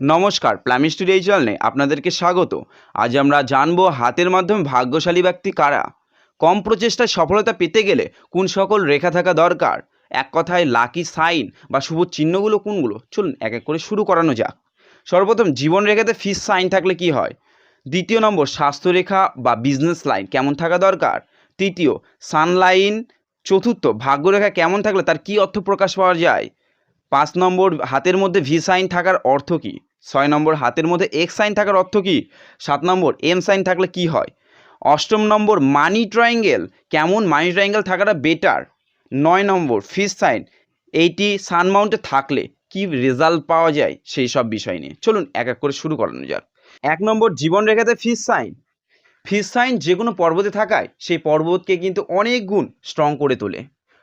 নমস্কার প্লামি স্টুডিও চ্যানেলে আপনাদেরকে স্বাগত। আজ আমরা জানব হাতের মাধ্যমে ভাগ্যশালী ব্যক্তি কারা? কম প্রচেষ্টায় সফলতা পেতে গেলে কোন সকল রেখা থাকা দরকার? এক কথায় লাকি সাইন বা শুভ চিহ্নগুলো কোনগুলো? চলুন এক এক করে শুরু করানো যাক। সর্বপ্রথম, জীবন রেখাতে ফিস সাইন থাকলে কি হয়? দ্বিতীয় নম্বর, স্বাস্থ্যরেখা বা বিজনেস লাইন কেমন থাকা দরকার? তৃতীয় সানলাইন চতুর্থ, ভাগ্যরেখা কেমন থাকলে তার কি অর্থ প্রকাশ পাওয়া যায়? পাঁচ নম্বর হাতের মধ্যে ভি সাইন থাকার অর্থ কী? ছয় নম্বর হাতের মধ্যে এক্স সাইন থাকার অর্থ কী? সাত নম্বর এম সাইন থাকলে কি হয়? অষ্টম নম্বর মানি ট্রায়াঙ্গেল, কেমন? মানি ট্রায়াঙ্গেল থাকাটা বেটার। নয় নম্বর ফিস সাইন, এইটি সানমাউন্টে থাকলে কি রেজাল্ট পাওয়া যায়? সেই সব বিষয় নিয়ে। চলুন এক এক করে শুরু করানো যাক। এক নম্বর জীবন রেখাতে ফিস সাইন। ফিস সাইন যে কোনো পর্বতে থাকায় সেই পর্বতকে কিন্তু অনেক গুণ স্ট্রং করে তোলে।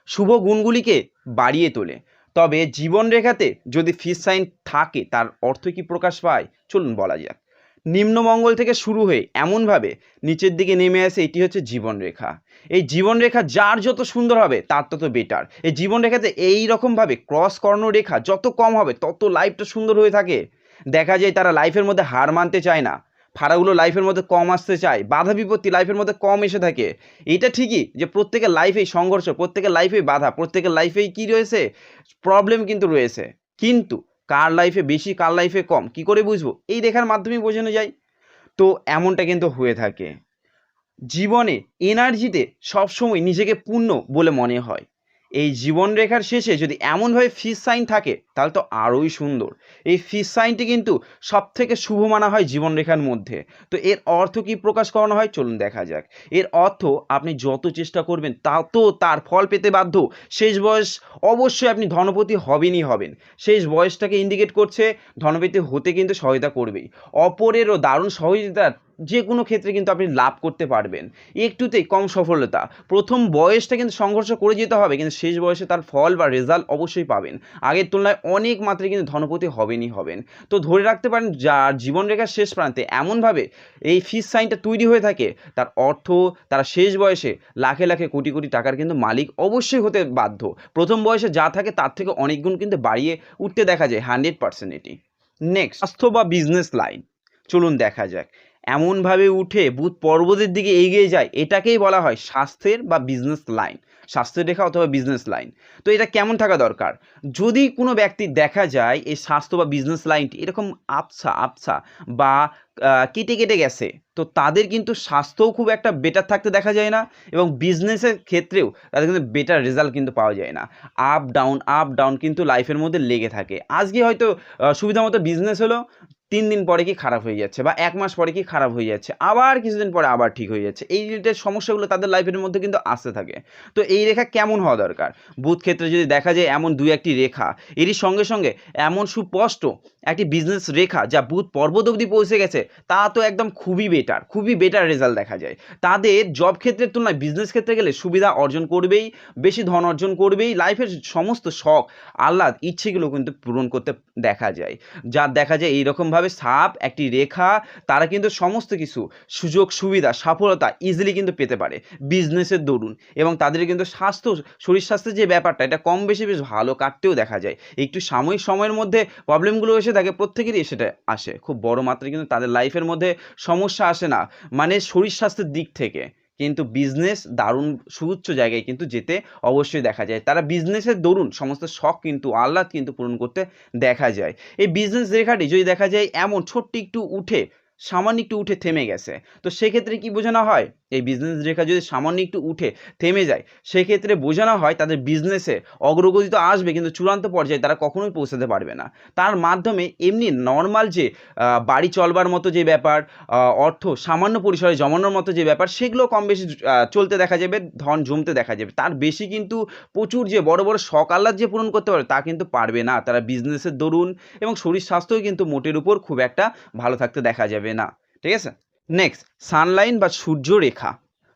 শুভ গুণগুলিকে বাড়িয়ে তোলে। তবে জীবন রেখাতে যদি ফিস সাইন থাকে, তার অর্থ কি প্রকাশ পায়? চলুন বলা যাক। নিম্নমঙ্গল থেকে শুরু হয়ে এমনভাবে নিচের দিকে নেমে আসে, এটি হচ্ছে জীবন রেখা এই জীবন রেখা যার যত সুন্দর হবে, তার তত বেটার এই জীবন রেখাতে এই রকমভাবে ক্রস কর্ণ রেখা যত কম হবে, তত লাইফটা সুন্দর হয়ে থাকে। দেখা যায় তারা লাইফের মধ্যে হার মানতে চায় না। ফাড়াগুলো লাইফের মধ্যে কম আসতে চায়, বাধা বিপত্তি লাইফের মধ্যে কম এসে থাকে। এটা ঠিকই যে প্রত্যেকের লাইফেই সংঘর্ষ, প্রত্যেকের লাইফেই বাধা, প্রত্যেকের লাইফেই কি রয়েছে? প্রবলেম কিন্তু রয়েছে। কিন্তু কার লাইফে বেশি, কার লাইফে কম, কি করে বুঝব? এই দেখার মাধ্যমেই বোঝানো যায়। তো এমনটা কিন্তু হয়ে থাকে। জীবনে এনার্জিতে সবসময় নিজেকে পূর্ণ বলে মনে হয়। এই জীবন রেখার শেষে যদি এমনভাবে ফিস সাইন থাকে, তাহলে তো আরোই সুন্দর। এই ফিস সাইনটি কিন্তু সব থেকে শুভ মানা হয় জীবন রেখার মধ্যে। তো এর অর্থ কি প্রকাশ করানো হয়? চলুন দেখা যাক। এর অর্থ আপনি যত চেষ্টা করবেন তত তার ফল পেতে বাধ্য। শেষ বয়স অবশ্যই আপনি ধনপতি হবেনই হবেন। শেষ বয়সটাকে ইন্ডিকেট করছে, ধনপতি হতে কিন্তু সহায়তা করবেই। অপরেরও দারুণ সহযোগিতার যে কোনো ক্ষেত্রে কিন্তু আপনি লাভ করতে পারবেন। একটুতেই কম সফলতা। প্রথম বয়সটা কিন্তু সংঘর্ষ করে যেতে হবে, কিন্তু শেষ বয়সে তার ফল বা রেজাল্ট অবশ্যই পাবেন। আগের তুলনায় অনেক মাত্রায় কিন্তু ধনপতি হবেনই হবেন। তো ধরে রাখতে পারেন, যার জীবনরেখার শেষ প্রান্তে এমনভাবে এই ফিস সাইনটা তৈরি হয়ে থাকে, তার অর্থ তারা শেষ বয়সে লাখে লাখে কোটি কোটি টাকার কিন্তু মালিক অবশ্যই হতে বাধ্য। প্রথম বয়সে যা থাকে তার থেকে অনেক গুণ কিন্তু বাড়িয়ে উঠতে দেখা যায় হান্ড্রেড পার্সেন্ট এটি। নেক্সট স্বাস্থ্য বা বিজনেস লাইন চলুন দেখা যাক। এমনভাবে উঠে বুধ পর্বতের দিকে এগিয়ে যায়, এটাকেই বলা হয় স্বাস্থ্যের বা বিজনেস লাইন স্বাস্থ্যের রেখা অথবা বিজনেস লাইন তো এটা কেমন থাকা দরকার? যদি কোনো ব্যক্তি দেখা যায় এই স্বাস্থ্য বা বিজনেস লাইনটি এরকম আবছা আবছা বা কেটে কেটে গেছে, তো তাদের কিন্তু স্বাস্থ্যও খুব একটা বেটার থাকতে দেখা যায় না এবং বিজনেসের ক্ষেত্রেও তাদের কিন্তু বেটার রেজাল্ট কিন্তু পাওয়া যায় না। আপ ডাউন আপ ডাউন কিন্তু লাইফের মধ্যে লেগে থাকে। আজকে হয়তো সুবিধা মতো বিজনেস হলো তিন দিন পরে কি খারাপ হয়ে যাচ্ছে বা এক মাস পরে কি খারাপ হয়ে যাচ্ছে, আবার কিছুদিন পরে আবার ঠিক হয়ে যাচ্ছে, এই রিলেটেড সমস্যাগুলো তাদের লাইফের মধ্যে কিন্তু আসতে থাকে। তো এই রেখা কেমন হওয়া দরকার? বুধ ক্ষেত্রে যদি দেখা যায় এমন দুই একটি রেখা, এরই সঙ্গে সঙ্গে এমন সুস্পষ্ট একটি বিজনেস রেখা যা বুধ পর্বত অবধি পৌঁছে গেছে, তা তো একদম খুবই বেটার খুবই বেটার রেজাল্ট দেখা যায়। তাদের জব ক্ষেত্রের তুলনায় বিজনেস ক্ষেত্রে গেলে সুবিধা অর্জন করবেই, বেশি ধন অর্জন করবেই লাইফের সমস্ত শখ, আহ্লাদ, ইচ্ছেগুলো কিন্তু পূরণ করতে দেখা যায়। যা দেখা যায় এইরকমভাবে সাপ একটি রেখা, তারা কিন্তু সমস্ত কিছু, সুযোগ, সুবিধা, সফলতা ইজিলি কিন্তু পেতে পারে। বিজনেসের দরুন এবং তাদের কিন্তু স্বাস্থ্য, শরীর স্বাস্থ্যের যে ব্যাপারটা, এটা কম বেশি বেশ ভালো কাটতেও দেখা যায়। একটু সাময়িক সময়ের মধ্যে প্রবলেমগুলো এসে থাকে, প্রত্যেকেরই সেটা আসে। খুব বড় মাত্রায় কিন্তু তাদের লাইফের মধ্যে সমস্যা আসে না। মানে শরীর স্বাস্থ্যের দিক থেকে। কিন্তু বিজনেস দারুণ সুউচ্চ জায়গায় কিন্তু যেতে অবশ্যই দেখা যায়। তারা বিজনেসের দরুন, সমস্ত শখ কিন্তু, আহ্লাদ কিন্তু পূরণ করতে দেখা যায়। এই বিজনেস রেখাটি যদি দেখা যায়, এমন ছোট্ট একটু উঠে, সামান্য একটু উঠে থেমে গেছে। তো সেক্ষেত্রে কি বোঝানো হয়? এই বিজনেস রেখা যদি সামান্য একটু উঠে থেমে যায়, সেক্ষেত্রে বোঝানো হয় তাদের বিজনেসে অগ্রগতি তো আসবে, কিন্তু চূড়ান্ত পর্যায়ে তারা কখনোই পৌঁছাতে পারবে না। তার মাধ্যমে এমনি নর্মাল যে বাড়ি চলবার মতো যে ব্যাপার অর্থ সামান্য পরিসরে জমানোর মতো যে ব্যাপার, সেগুলো কম বেশি চলতে দেখা যাবে, ধন জমতে দেখা যাবে। তার বেশি কিন্তু প্রচুর যে বড় বড় শখ যে পূরণ করতে পারবে, তা কিন্তু পারবে না। তারা বিজনেসের দরুন এবং শরীর স্বাস্থ্যও কিন্তু মোটের উপর খুব একটা ভালো থাকতে দেখা যাবে না। ঠিক আছে? নেক্সট সানলাইন বা সূর্যরেখা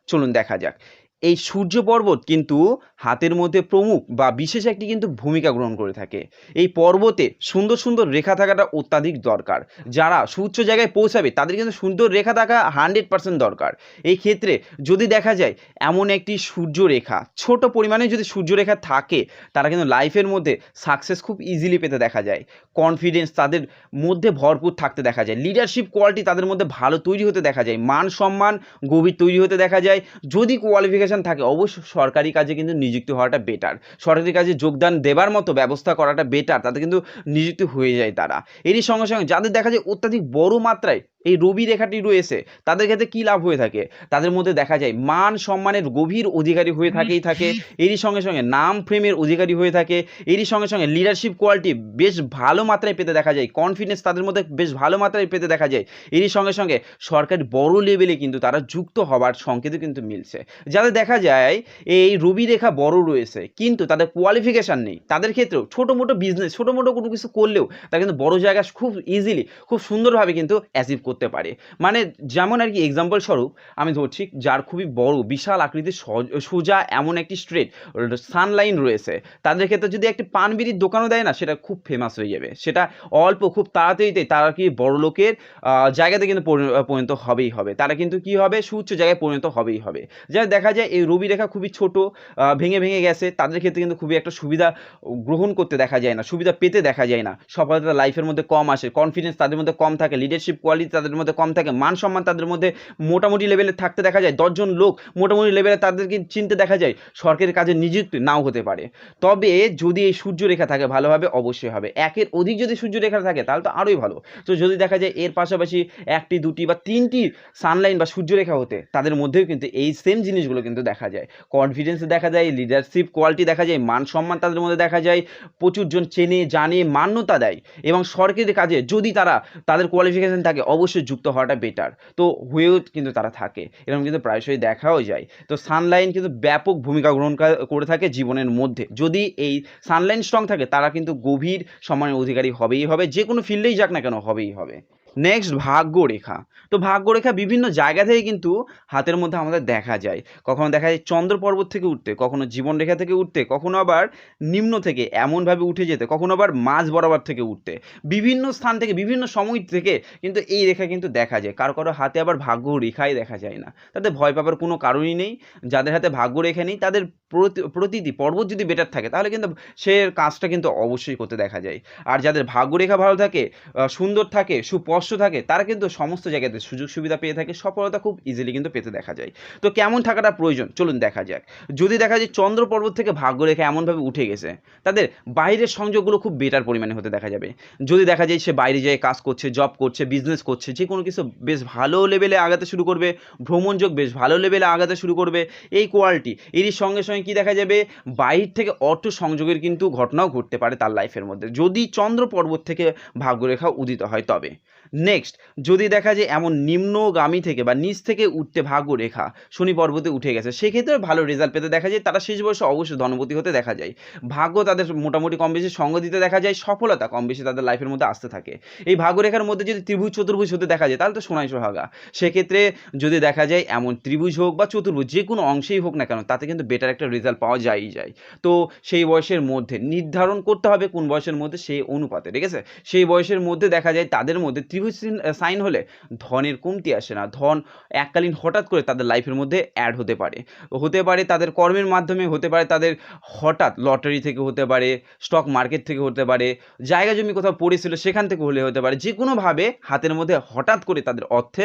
চলুন দেখা যাক। এই সূর্য পর্বত কিন্তু হাতের মধ্যে প্রমুখ বা বিশেষ একটি কিন্তু ভূমিকা গ্রহণ করে থাকে। এই পর্বতে সুন্দর সুন্দর রেখা থাকাটা অত্যাধিক দরকার। যারা সুউচ্চ জায়গায় পৌঁছাবে, তাদের কিন্তু সুন্দর রেখা থাকা হান্ড্রেড পার্সেন্ট দরকার। এই ক্ষেত্রে যদি দেখা যায় এমন একটি সূর্য রেখা, ছোট পরিমাণে যদি সূর্য রেখা থাকে, তারা কিন্তু লাইফের মধ্যে সাকসেস খুব ইজিলি পেতে দেখা যায়। কনফিডেন্স তাদের মধ্যে ভরপুর থাকতে দেখা যায়। লিডারশিপ কোয়ালিটি তাদের মধ্যে ভালো তৈরি হতে দেখা যায়। মান সম্মান গভীর তৈরি হতে দেখা যায়। যদি কোয়ালিফিকেশান থাকে, অবশ্যই সরকারি কাজে কিন্তু নিযুক্তি হওয়াটা বেটার সরকারি কাজে যোগদান দেবার মতো ব্যবস্থা করাটা বেটার তাতে কিন্তু নিযুক্তি হয়ে যায় তারা। এরই সঙ্গে সঙ্গে যাদের দেখা যায় অত্যাধিক বড় মাত্রায় এই রবি রেখাটি রয়েছে তাদের ক্ষেত্রে কী লাভ হয়ে থাকে? তাদের মধ্যে দেখা যায় মান সম্মানের গভীর অধিকারী হয়ে থাকেই থাকে এরই সঙ্গে সঙ্গে নাম ফ্রেমের অধিকারী হয়ে থাকে এরই সঙ্গে সঙ্গে লিডারশিপ কোয়ালিটি বেশ ভালো মাত্রায় পেতে দেখা যায় কনফিডেন্স তাদের মধ্যে বেশ ভালো মাত্রায় পেতে দেখা যায় এরই সঙ্গে সঙ্গে সরকার বড় লেভেলে কিন্তু তারা যুক্ত হবার সংকেতও কিন্তু মিলছে। যাদের দেখা যায় এই রবি রেখা বড় রয়েছে কিন্তু তাদের কোয়ালিফিকেশান নেই তাদের ক্ষেত্রেও ছোটো মোটো বিজনেস ছোটো মোটো কোনো কিছু করলেও তারা কিন্তু বড় জায়গা খুব ইজিলি খুব সুন্দরভাবে কিন্তু অ্যাচিভ করতে পারে। মানে যেমন আর কি এক্সাম্পল স্বরূপ, আমি ধরছি যার খুবই বড়, বিশাল আকৃতির সজ- এমন একটি স্ট্রেট সানলাইন রয়েছে। তাদের ক্ষেত্রে যদি একটি পান বিড়ির দোকানও দেয় না, সেটা খুব ফেমাস হয়ে যাবে। সেটা অল্প, খুব তাড়াতাড়িতে তারা কি বড় লোকের জায়গাতে কিন্তু পরিণত হবেই হবে। তারা কিন্তু কি হবে? সুউচ্চ জায়গায় পরিণত হবেই হবে। যা দেখা যায়, এই রবি রেখা খুবই ছোট ভেঙে ভেঙে গেছে। তাদের ক্ষেত্রে কিন্তু খুবই একটা সুবিধা গ্রহণ করতে দেখা যায় না, সুবিধা পেতে দেখা যায় না। সফলতা লাইফের মধ্যে কম আসে কনফিডেন্স তাদের মধ্যে কম থাকে লিডারশিপ কোয়ালিটি তাদের মধ্যে কম থাকে, মান সম্মান তাদের মধ্যে মোটামুটি লেভেলে থাকতে দেখা যায়। দশজন লোক মোটামুটি লেভেলে তাদেরকে চিনতে দেখা যায় সরকারি কাজে নিযুক্ত নাও হতে পারে। তবে যদি এই সূর্যরেখা থাকে ভালোভাবে, অবশ্যই হবে। একের অধিক যদি সূর্যরেখা থাকে, তাহলে তো আরোই ভালো। তো যদি দেখা যায় এর পাশাপাশি একটি, দুটি বা তিনটি সানলাইন বা সূর্যরেখা হতে, তাদের মধ্যেও কিন্তু এই সেম জিনিসগুলো কিন্তু দেখা যায়। কনফিডেন্স দেখা যায় লিডারশিপ কোয়ালিটি দেখা যায়, মান সম্মান তাদের মধ্যে দেখা যায়, প্রচুরজন চেনে, জানে, মান্যতা দেয়। এবং সরকারি কাজে যদি তারা, তাদের কোয়ালিফিকেশন থাকে, অবশ্যই যুক্ত হওয়াটা বেটার তো হয়েও কিন্তু তারা থাকে। এরকম কিন্তু প্রায়শই দেখাও যায়। তো সানলাইন কিন্তু ব্যাপক ভূমিকা গ্রহণ করে থাকে জীবনের মধ্যে। যদি এই সানলাইন স্ট্রং থাকে, তারা কিন্তু গভীর সম্মানের অধিকারী হবেই হবে। যে কোনো ফিল্ডেই যাক না কেন, হবেই হবে। নেক্সট ভাগ্য রেখা তো ভাগ্য রেখা বিভিন্ন জায়গা থেকে কিন্তু হাতের মধ্যে আমাদের দেখা যায়। কখনো দেখা যায় চন্দ্র পর্বত থেকে উঠতে, কখনো জীবন রেখা থেকে উঠতে, কখনো আবার নিম্ন থেকে এমনভাবে উঠে যেতে, কখনো আবার মাঝ বরাবর থেকে উঠতে। বিভিন্ন স্থান থেকে, বিভিন্ন সময় থেকে কিন্তু এই রেখা কিন্তু দেখা যায়। কারও কারও হাতে আবার ভাগ্য রেখাই দেখা যায় না। তাদের ভয় পাবার কোনো কারণই নেই। যাদের হাতে ভাগ্য রেখা নেই, তাদের প্রতিটি পর্বত যদি বেটার থাকে, তাহলে কিন্তু সে কাজটা কিন্তু অবশ্যই করতে দেখা যায়। আর যাদের ভাগ্যরেখা ভালো থাকে সুন্দর থাকে, সুস্পষ্ট থাকে, তারা কিন্তু সমস্ত জায়গাতে সুযোগ সুবিধা পেয়ে থাকে, সফলতা খুব ইজিলি কিন্তু পেতে দেখা যায়। তো কেমন থাকাটা প্রয়োজন? চলুন দেখা যাক। যদি দেখা যায় চন্দ্র পর্বত থেকে ভাগ্যরেখা এমনভাবে উঠে গেছে, তাদের বাইরের সংযোগগুলো খুব বেটার পরিমাণে হতে দেখা যাবে। যদি দেখা যায় সে বাইরে যেয়ে কাজ করছে জব করছে বিজনেস করছে, যে কোনো কিছু বেশ ভালো লেভেলে আগাতে শুরু করবে, ভ্রমণযোগ বেশ ভালো লেভেলে আগাতে শুরু করবে, এই কোয়ালিটি এরই সঙ্গে সঙ্গে কি দেখা যাবে? বাইর থেকে অর্থ সংযোগের কিন্তু ঘটনাও ঘটতে পারে তার লাইফের মধ্যে। যদি চন্দ্র পর্বত থেকে ভাগ্যরেখা উদিত হয়, তবে। নেক্সট যদি দেখা যায় এমন নিম্নগামী থেকে বা নিচ থেকে উঠতে ভাগ্য রেখা শনি পর্বতে উঠে গেছে সেক্ষেত্রে ভালো রেজাল্ট পেতে দেখা যায়। তারা শেষ বয়সে অবশ্যই ধনপতি হতে দেখা যায়। ভাগ্য তাদের মোটামুটি কম বেশি সঙ্গ দিতে দেখা যায়, সফলতা কম বেশি তাদের লাইফের মধ্যে আসতে থাকে। এই ভাগ্যরেখার মধ্যে যদি ত্রিভুজ, চতুর্ভুজ হতে দেখা যায়, তাহলে তো সোনাই সোহাগা। সেক্ষেত্রে যদি দেখা যায় এমন ত্রিভুজ হোক বা চতুর্ভুজ, যে কোনো অংশেই হোক না কেন, তাতে কিন্তু বেটার একটা রেজাল্ট পাওয়া যায়ই যায়। তো সেই বয়সের মধ্যে নির্ধারণ করতে হবে কোন বয়সের মধ্যে সেই অনুপাতে, ঠিক আছে? সেই বয়সের মধ্যে দেখা যায় তাদের মধ্যে ত্রিভুজ সাইন হলে ধনের কমতি আসে না। ধন এককালীন হঠাৎ করে তাদের লাইফের মধ্যে অ্যাড হতে পারে। হতে পারে তাদের কর্মের মাধ্যমে, হতে পারে তাদের হঠাৎ লটারি থেকে হতে পারে স্টক মার্কেট থেকে হতে পারে, জায়গা জমি কোথাও পড়েছিল সেখান থেকে হলে হতে পারে। যে কোনোভাবে হাতের মধ্যে হঠাৎ করে তাদের অর্থে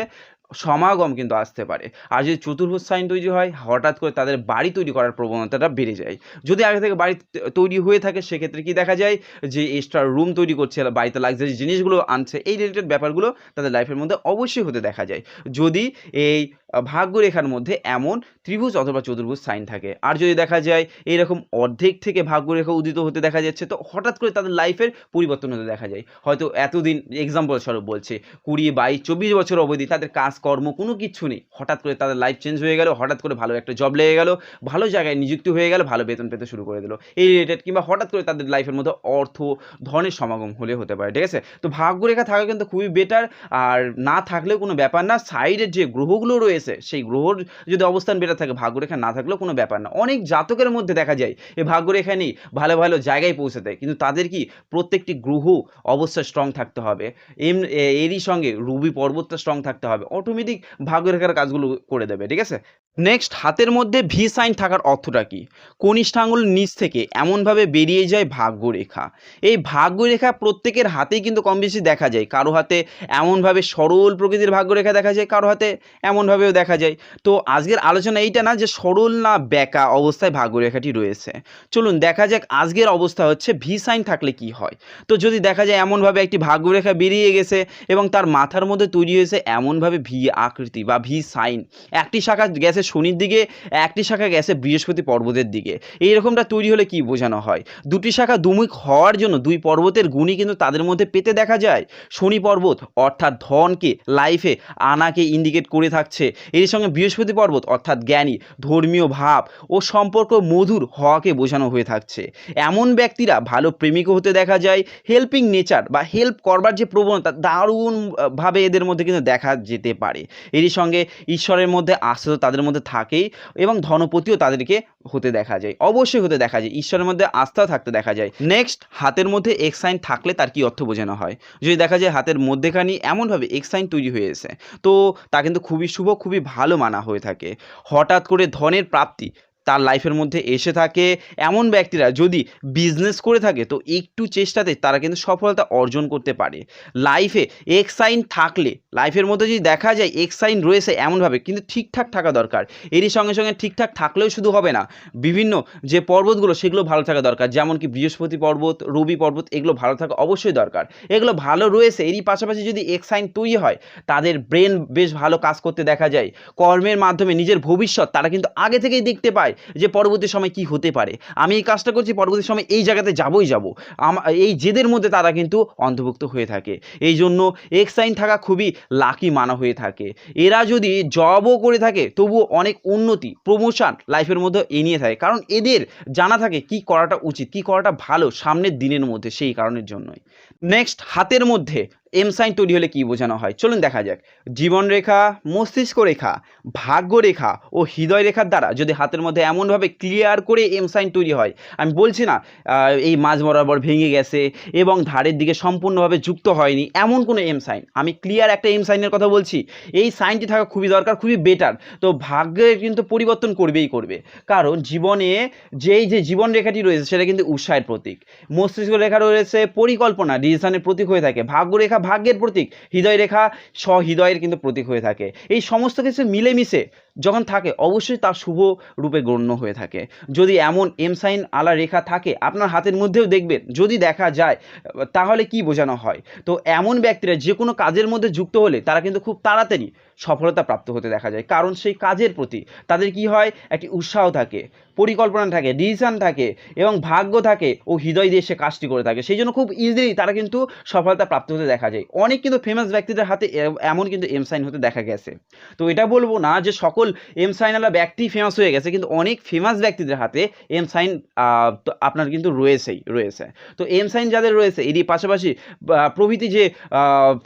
সমাগম কিন্তু আসতে পারে। আর যদি চতুর্ভুজ সাইন তৈরি হয়, হঠাৎ করে তাদের বাড়ি তৈরি করার প্রবণতাটা বেড়ে যায়। যদি আগে থেকে বাড়ি তৈরি হয়ে থাকে, সেক্ষেত্রে কি দেখা যায় যে এক্সট্রা রুম তৈরি করছে, বাড়িতে লাগজারি জিনিসগুলো আনছে, এই রিলেটেড ব্যাপারগুলো তাদের লাইফের মধ্যে অবশ্যই হতে দেখা যায়। যদি এই ভাগ্যরেখার মধ্যে এমন ত্রিভুজ অথবা চতুর্ভুজ সাইন থাকে। আর যদি দেখা যায় এইরকম অর্ধেক থেকে ভাগ্যরেখা উদিত হতে দেখা যাচ্ছে, তো হঠাৎ করে তাদের লাইফের পরিবর্তন হতে দেখা যায়। হয়তো এতদিন এক্সাম্পল স্বরূপ বলছে, কুড়ি, বাইশ, চব্বিশ বছর অবধি তাদের কাজকর্ম কোনো কিছু নেই। হঠাৎ করে তাদের লাইফ চেঞ্জ হয়ে গেল, হঠাৎ করে ভালো একটা জব লেগে গেল, ভালো জায়গায় নিযুক্ত হয়ে গেল, ভালো বেতন পেতে শুরু করে দিল। এই রিলেটেড কিংবা হঠাৎ করে তাদের লাইফের মধ্যে অর্থ, ধনের সমাগম হলে হতে পারে, ঠিক আছে? তো ভাগ্যরেখা থাকা কিন্তু খুবই বেটার আর না থাকলেও কোনো ব্যাপার না। সাইডের যে গ্রহগুলো রয়েছে রয়েছে সেই গ্রহর যদি অবস্থান বেটা থাকে, ভাগ্যরেখা না থাকলেও কোনো ব্যাপার না। অনেক জাতকের মধ্যে দেখা যায় এই ভাগ্যরেখা নেই, ভালো ভালো জায়গায় পৌঁছে দেয়। কিন্তু তাদের কি প্রত্যেকটি গ্রহ অবস্থা স্ট্রং থাকতে হবে? এম এরই সঙ্গে রুবি পর্বতটা স্ট্রং থাকতে হবে। অটোমেটিক ভাগ্যরেখার কাজগুলো করে দেবে, ঠিক আছে? নেক্সট হাতের মধ্যে ভি সাইন থাকার অর্থটা কি? কনিষ্ঠ আঙুল নিচ থেকে এমনভাবে বেরিয়ে যায় ভাগ্যরেখা। এই ভাগ্যরেখা প্রত্যেকের হাতেই কিন্তু কম বেশি দেখা যায়। কারও হাতে এমনভাবে সরল প্রকৃতির ভাগ্যরেখা দেখা যায়, কারও হাতে এমনভাবেও দেখা যায়। তো আজকের আলোচনা এইটা না যে সরল না বেকা অবস্থায় ভাগ্যরেখাটি রয়েছে। চলুন দেখা যাক আজকের অবস্থা হচ্ছে ভি সাইন থাকলে কি হয়। তো যদি দেখা যায় এমনভাবে একটি ভাগ্যরেখা বেরিয়ে গেছে এবং তার মাথার মধ্যে তৈরি হয়েছে এমনভাবে ভি আকৃতি বা ভি সাইন একটি শাখা গেছে শনির দিকে একটি শাখা গেছে বৃহস্পতি পর্বতের দিকে। এইরকমটা তৈরি হলে কি বোঝানো হয়? দুটি শাখা দুমুখ হওয়ার জন্য দুই পর্বতের গুণই কিন্তু তাদের মধ্যে পেতে দেখা যায়। শনি পর্বত অর্থাৎ ধনকে লাইফে আনাকে ইন্ডিকেট করে থাকছে। এর সঙ্গে বৃহস্পতি পর্বত অর্থাৎ জ্ঞানী ধর্মীয় ভাব ও সম্পর্ক মধুর হওয়াকে বোঝানো হয়ে থাকছে। এমন ব্যক্তিরা ভালো প্রেমিকও হতে দেখা যায়। হেল্পিং নেচার বা হেল্প করবার যে প্রবণতা দারুণ আহ, ভাবে এদের মধ্যে কিন্তু দেখা যেতে পারে। এরই সঙ্গে ঈশ্বরের মধ্যে আস্থা তাদের মধ্যে থাকেই এবং ধনপতিও তাদেরকে হতে দেখা যায়। অবশ্যই হতে দেখা যায়। ঈশ্বরের মধ্যে আস্থা থাকতে দেখা যায়। নেক্সট হাতের মধ্যে এক্স সাইন থাকলে তার কি অর্থ বোঝানো হয়? যদি দেখা যায় হাতের মধ্যেখানি এমনভাবে এক্স সাইন তৈরি হয়েছে তো তা কিন্তু খুবই শুভ, খুবই ভালো মানা হয়ে থাকে। হঠাৎ করে ধনের প্রাপ্তি তার লাইফের মধ্যে এসে থাকে এমন ব্যক্তিরা যদি বিজনেস করে থাকে তো একটু চেষ্টাতে তারা কিন্তু সফলতা অর্জন করতে পারে। লাইফে এক্স সাইন থাকলে লাইফের মধ্যে যদি দেখা যায় এক্স সাইন রয়েছে এমনভাবে কিন্তু ঠিকঠাক থাকা দরকার। এরই সঙ্গে সঙ্গে ঠিকঠাক থাকলেও শুধু হবে না, বিভিন্ন যে পর্বতগুলো সেগুলো ভালো থাকা দরকার, যেমন কি বৃহস্পতি পর্বত, রবি পর্বত, এগুলো ভালো থাকা অবশ্যই দরকার। এগুলো ভালো রয়েছে, এরই পাশাপাশি যদি এক্স সাইন তৈরি হয়, তাদের ব্রেন বেশ ভালো কাজ করতে দেখা যায়। কর্মের মাধ্যমে নিজের ভবিষ্যৎ তারা কিন্তু আগে থেকেই দেখতে পায়। যে পরবর্তী সময় কি হতে পারে। আমি এই কাজটা করছি, পরবর্তী সময় এই জায়গাতে যাবই যাব। এই জেদের মধ্যে তারা কিন্তু অন্তর্ভুক্ত হয়ে থাকে। এই জন্য এক্স সাইন থাকা খুবই লাকি মানা হয়ে থাকে। এরা যদি জবও করে থাকে, তবুও অনেক উন্নতি প্রমোশন লাইফের মধ্যে এনিয়ে থাকে। কারণ এদের জানা থাকে কি করাটা উচিত, কি করাটা ভালো সামনের দিনের মধ্যে, সেই কারণের জন্যই। নেক্সট হাতের মধ্যে এম সাইন তৈরি হলে কি বোঝানো হয়? চলুন দেখা যাক। জীবন রেখা মস্তিষ্ক রেখা ভাগ্য রেখা ও হৃদয় রেখার দ্বারা যদি হাতের মধ্যে এমনভাবে ক্লিয়ার করে এম সাইন তৈরি হয়, আমি বলছি না এই মাঝ বরাবর ভেঙে গেছে এবং ধারের দিকে সম্পূর্ণভাবে যুক্ত হয়নি, এমন কোনো এম সাইন। আমি ক্লিয়ার একটা এম সাইনের কথা বলছি, এই সাইনটি থাকা খুবই দরকার, খুবই বেটার তো ভাগ্যের কিন্তু পরিবর্তন করবেই করবে। কারণ জীবনে যেই যে জীবন রেখাটি রয়েছে, সেটা কিন্তু উৎসাহের প্রতীক। মস্তিষ্ক রেখা রয়েছে পরিকল্পনা ডিসিশনের প্রতীক হয়ে থাকে। ভাগ্য রেখা ভাগ্যের প্রতীক। হৃদয় রেখা সহৃদয়ের কিন্তু প্রতীক হয়ে থাকে। এই সমস্ত কিছু মিলেমিশে যখন থাকে, অবশ্যই তা শুভ রূপে গণ্য হয়ে থাকে। যদি এমন এম সাইন আলা রেখা থাকে, আপনার হাতের মধ্যেও দেখবেন, যদি দেখা যায়, তাহলে কি বোঝানো হয়? তো এমন ব্যক্তিরা যে কোনো কাজের মধ্যে যুক্ত হলে, তারা কিন্তু খুব তাড়াতাড়ি সফলতা প্রাপ্ত হতে দেখা যায়। কারণ সেই কাজের প্রতি তাদের কি হয়? একটি উৎসাহ থাকে, পরিকল্পনা থাকে ডিসিশন থাকে এবং ভাগ্য থাকে ও হৃদয় দিয়ে সে কাজটি করে থাকে। সেই জন্য খুব ইজিলি তারা কিন্তু সফলতা প্রাপ্ত হতে দেখা যায়। অনেক কিন্তু ফেমাস ব্যক্তিদের হাতে এমন কিন্তু এম সাইন হতে দেখা গেছে। তো এটা বলব না যে সকল এম সাইনওয়ালা ব্যক্তি ফেমাস হয়ে গেছে, কিন্তু অনেক ফেমাস ব্যক্তিদের হাতে এম সাইন আপনার কিন্তু রয়েছেই, রয়েছে। তো এম সাইন যাদের রয়েছে, এরই পাশাপাশি প্রভৃতি যে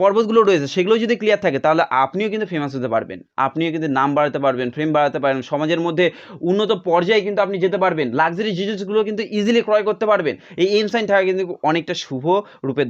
পর্বতগুলো রয়েছে সেগুলো যদি ক্লিয়ার থাকে, তাহলে আপনিও কিন্তু ফেমাস হতে পারবেন। আপনিও কিন্তু নাম বাড়াতে পারবেন ফ্রেম বাড়াতে পারবেন সমাজের মধ্যে উন্নত পর্যায়ে কিন্তু আপনি যেতে পারবেন লাক্সারি জিনিসগুলো কিন্তু ইজিলি ক্রয় করতে পারবেন। এই এম সাইন থাকা কিন্তু অনেকটা শুভ রূপে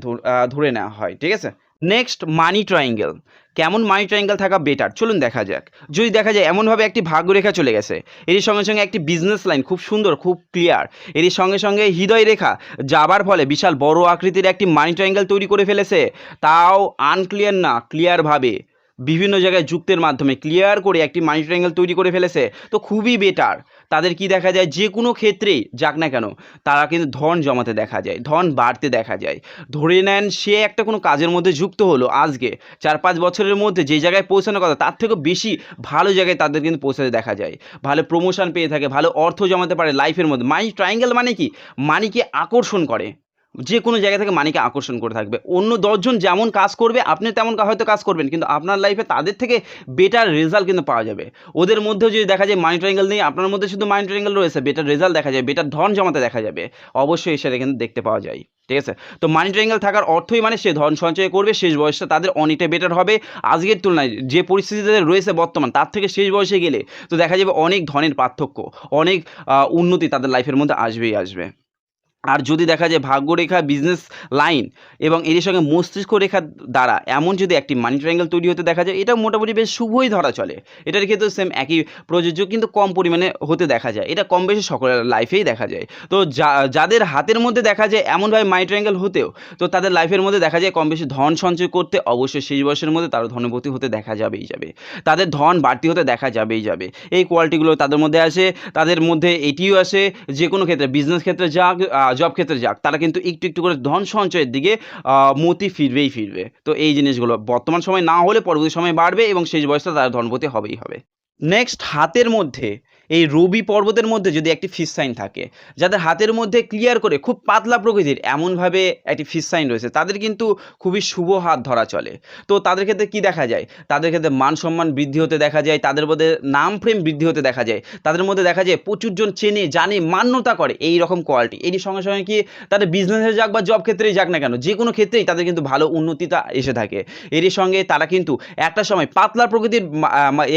ধরে নেওয়া হয়, ঠিক আছে? নেক্সট মানি ট্রায়াঙ্গেল কেমন মানি ট্রায়াঙ্গেল থাকা বেটার চলুন দেখা যাক। যদি দেখা যায়, এমনভাবে একটি ভাগ্যরেখা চলে গেছে এর সঙ্গে সঙ্গে একটি বিজনেস লাইন খুব সুন্দর, খুব ক্লিয়ার এর সঙ্গে সঙ্গে হৃদয় রেখা যাবার ফলে বিশাল বড় আকৃতির একটি মানি ট্রায়াঙ্গেল তৈরি করে ফেলেছে। তাও আনক্লিয়ার না ক্লিয়ারভাবে বিভিন্ন জায়গায় যুক্তের মাধ্যমে ক্লিয়ার করে একটি মানি ট্রায়াঙ্গেল তৈরি করে ফেলেছে। তো খুবই বেটার তাদের কি দেখা যায়? যে কোনো ক্ষেত্রেই, যাক না কেন, তারা কিন্তু ধন জমাতে দেখা যায়, ধন বাড়তে দেখা যায়। ধরে নেন, সে একটা কোনো কাজের মধ্যে যুক্ত হলো আজকে চার পাঁচ বছরের মধ্যে যে জায়গায় পৌঁছানোর কথা, তার থেকেও বেশি ভালো জায়গায় তাদের কিন্তু পৌঁছাতে দেখা যায়। ভালো প্রমোশন পেয়ে থাকে, ভালো অর্থ জমাতে পারে লাইফের মধ্যে। মানি ট্রায়াঙ্গেল মানে কি? মানিকে আকর্ষণ করে। যে কোনো জায়গা থেকে মানিকে আকর্ষণ করে থাকবে। অন্য দশজন যেমন কাজ করবে আপনি তেমন হয়তো কাজ করবেন, কিন্তু আপনার লাইফে তাদের থেকে বেটার রেজাল্ট কিন্তু পাওয়া যাবে। ওদের মধ্যেও যদি দেখা যায় মানি ট্রায়াঙ্গেল নেই, আপনার মধ্যে শুধু মানি ট্রায়াঙ্গেল রয়েছে বেটার রেজাল্ট দেখা যায় বেটার ধন জমাতে দেখা যাবে। অবশ্যই সেটা কিন্তু দেখতে পাওয়া যায়, ঠিক আছে? তো মানি ট্রায়াঙ্গেল থাকার অর্থই মানে সে ধন সঞ্চয় করবে, শেষ বয়সটা তাদের অনেকটা বেটার হবে। আজকের তুলনায় যে পরিস্থিতিতে রয়েছে বর্তমান, তার থেকে শেষ বয়সে গেলে তো দেখা যাবে অনেক ধনের পার্থক্য, অনেক উন্নতি তাদের লাইফের মধ্যে আসবেই আসবে। আর যদি দেখা যায় ভাগ্যরেখা বিজনেস লাইন এবং এর সঙ্গে মস্তিষ্ক রেখার দ্বারা এমন যদি একটি মানি ট্রায়াঙ্গেল তৈরি হতে দেখা যায় এটা মোটামুটি বেশ শুভই ধরা চলে। এটার ক্ষেত্রে সেম একই প্রযোজ্য কিন্তু কম পরিমাণে হতে দেখা যায়। এটা কম বেশি সকলের লাইফেই দেখা যায়। তো যা, যাদের হাতের মধ্যে দেখা যায় এমনভাবে মানি ট্রায়াঙ্গেল হতেও, তো তাদের লাইফের মধ্যে দেখা যায় কম বেশি ধন সঞ্চয় করতে অবশ্যই শেষ বয়সের মধ্যে তারা ধনপতি হতে দেখা যাবেই যাবে। তাদের ধন বাড়তি হতে দেখা যাবেই যাবে। এই কোয়ালিটিগুলো তাদের মধ্যে আসে, তাদের মধ্যে এটিও আসে যে কোনো ক্ষেত্রে বিজনেস ক্ষেত্রে যাক জব ক্ষেত্রে যাক, তারা কিন্তু একটু একটু করে ধন সঞ্চয়ের দিকে মতি ফিরবেই ফিরবে। তো এই জিনিসগুলো, বর্তমান সময় না হলে পরবর্তী সময় বাড়বে এবং সেই বয়সটা তারা ধনপতি হবেই হবে। নেক্সট হাতের মধ্যে এই রবি পর্বতের মধ্যে যদি একটি ফিস সাইন থাকে, যাদের হাতের মধ্যে ক্লিয়ার করে খুব পাতলা প্রকৃতির এমনভাবে একটি ফিস সাইন রয়েছে, তাদের কিন্তু খুবই শুভ হাত ধরা চলে। তো তাদের ক্ষেত্রে কি দেখা যায়? তাদের ক্ষেত্রে মান সম্মান বৃদ্ধি হতে দেখা যায়, তাদের মধ্যে নাম প্রেম বৃদ্ধি হতে দেখা যায়, তাদের মধ্যে দেখা যায় প্রচুরজন চেনে, জানে, মান্যতা করে এই রকম কোয়ালিটি এর সঙ্গে সঙ্গে কি তাদের বিজনেসে যাক বা জব ক্ষেত্রেই যাক না কেন, যে কোনো ক্ষেত্রেই তাদের কিন্তু ভালো উন্নতিটা এসে থাকে। এরই সঙ্গে তারা কিন্তু একটা সময় পাতলা প্রকৃতির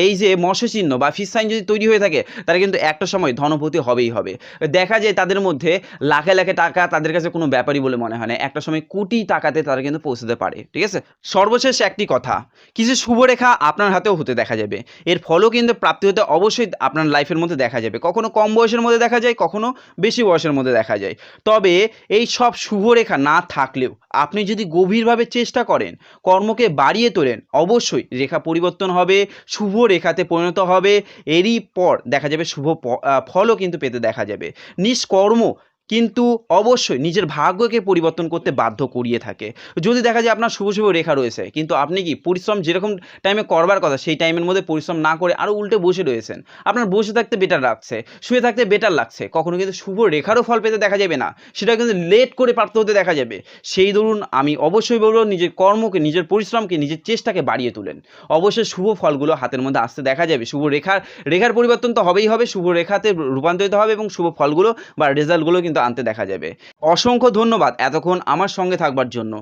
এই যে মৎস্যচিহ্ন বা ফিস সাইন যদি তৈরি হয়ে থাকে তারা কিন্তু একটা সময় ধনপতি হবেই হবে। দেখা যায় তাদের মধ্যে লাখে লাখে টাকা তাদের কাছে কোনো ব্যাপারই বলে মনে হয় না। একটা সময় কোটি টাকাতে তারা কিন্তু পৌঁছতে পারে, ঠিক আছে? সর্বশেষ একটি কথা, কিছু শুভরেখা আপনার হাতেও হতে দেখা যাবে। এর ফলও কিন্তু প্রাপ্তি হতে অবশ্যই আপনার লাইফের মধ্যে দেখা যাবে। কখনো কম বয়সের মধ্যে দেখা যায়, কখনো বেশি বয়সের মধ্যে দেখা যায়। তবে এই সব শুভরেখা না থাকলেও আপনি যদি গভীরভাবে চেষ্টা করেন, কর্মকে বাড়িয়ে তোলেন, অবশ্যই রেখা পরিবর্তন হবে শুভ রেখাতে পরিণত হবে। এরই পর দেখা যাবে শুভ ফলও কিন্তু পেতে দেখা যাবে। নিষ্কর্ম কিন্তু অবশ্যই নিজের ভাগ্যকে পরিবর্তন করতে বাধ্য করিয়ে থাকে। যদি দেখা যায় আপনার শুভ শুভ রেখা রয়েছে, কিন্তু আপনি কি পরিশ্রম যেরকম টাইমে করবার কথা, সেই টাইমের মধ্যে পরিশ্রম না করে আরও উল্টে বসে রয়েছেন? আপনার বসে থাকতে বেটার লাগছে, শুয়ে থাকতে বেটার লাগছে, কখনো কিন্তু শুভ রেখারও ফল পেতে দেখা যাবে না, সেটা কিন্তু লেট করে প্রাপ্ত হতে দেখা যাবে। সেই ধরুন আমি অবশ্যই বলব নিজের কর্মকে, নিজের পরিশ্রমকে, নিজের চেষ্টাকে বাড়িয়ে তোলেন। অবশ্যই শুভ ফলগুলো হাতের মধ্যে আসতে দেখা যাবে, শুভ রেখার রেখার পরিবর্তন তো হবেই হবে, শুভ রেখাতে রূপান্তরিত হবে এবং শুভ ফলগুলো বা রেজাল্টগুলো কিন্তু আনতে দেখা যাবে। অসংখ্য ধন্যবাদ এতক্ষণ আমার সঙ্গে থাকবার জন্য।